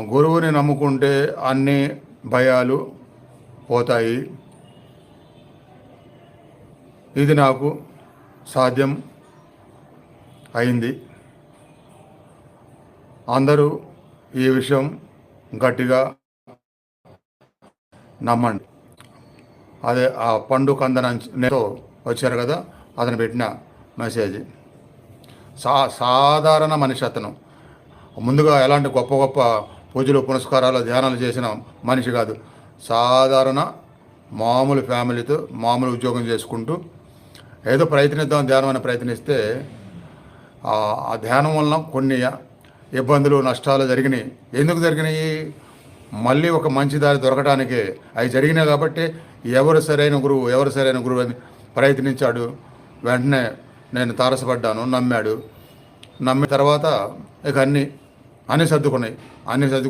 గురువుని నమ్ముకుంటే అన్ని భయాలు పోతాయి. ఇది నాకు సాధ్యం అయింది. అందరూ ఈ విషయం గట్టిగా నమ్మండి. అదే ఆ పండు కందనంతో వచ్చారు కదా అతను పెట్టిన మెసేజ్. సా సాధారణ మనిషి అతను. ముందుగా ఎలాంటి గొప్ప గొప్ప పూజలు పునస్కారాలు ధ్యానాలు చేసిన మనిషి కాదు. సాధారణ మామూలు ఫ్యామిలీతో మామూలు ఉద్యోగం చేసుకుంటూ ఏదో ప్రయత్నిద్దాం ధ్యానం అని ప్రయత్నిస్తే ఆ ధ్యానం వలన కొన్ని ఇబ్బందులు నష్టాలు జరిగినాయి. ఎందుకు జరిగినాయి? మళ్ళీ ఒక మంచి దారి దొరకటానికి. అవి జరిగినాయి కాబట్టి ఎవరు సరైన గురువు ఎవరు సరైన గురువు అని ప్రయత్నించాడు. వెంటనే నేను తారసపడ్డాను నమ్మాడు. నమ్మిన తర్వాత ఇక అన్నీ అన్నీ సర్దుకున్నాయి. అన్నీ సర్దు